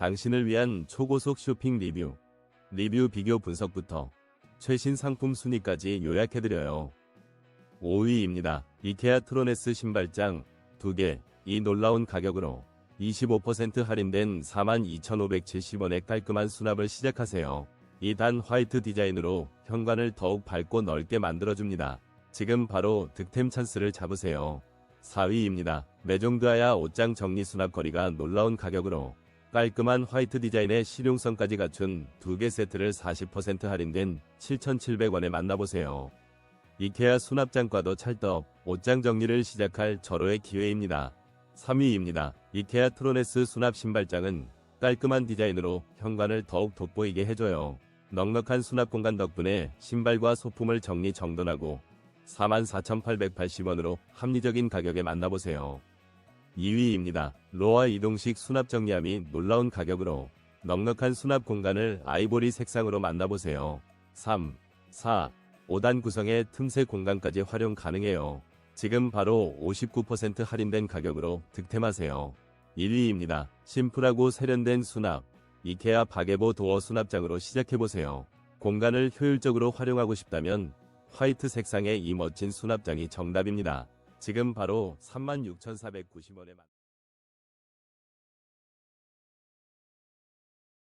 당신을 위한 초고속 쇼핑 리뷰, 리뷰 비교 분석부터 최신 상품 순위까지 요약해드려요. 5위입니다. 이케아 트로네스 신발장 2개, 이 놀라운 가격으로 25% 할인된 42,570원의 깔끔한 수납을 시작하세요. 이 단 화이트 디자인으로 현관을 더욱 밝고 넓게 만들어줍니다. 지금 바로 득템 찬스를 잡으세요. 4위입니다. 메종드아야 옷장 정리 수납 거리가 놀라운 가격으로 깔끔한 화이트 디자인의 실용성까지 갖춘 두 개 세트를 40% 할인된 7,700원에 만나보세요. 이케아 수납장과도 찰떡, 옷장 정리를 시작할 절호의 기회입니다. 3위입니다. 이케아 트로네스 수납 신발장은 깔끔한 디자인으로 현관을 더욱 돋보이게 해줘요. 넉넉한 수납 공간 덕분에 신발과 소품을 정리 정돈하고 44,880원으로 합리적인 가격에 만나보세요. 2위입니다. 로아 이동식 수납 정리함이 놀라운 가격으로 넉넉한 수납 공간을 아이보리 색상으로 만나보세요. 3, 4, 5단 구성의 틈새 공간까지 활용 가능해요. 지금 바로 59% 할인된 가격으로 득템하세요. 1위입니다. 심플하고 세련된 수납. 이케아 바게보 도어 수납장으로 시작해보세요. 공간을 효율적으로 활용하고 싶다면 화이트 색상의 이 멋진 수납장이 정답입니다. 지금 바로 36,490원에 만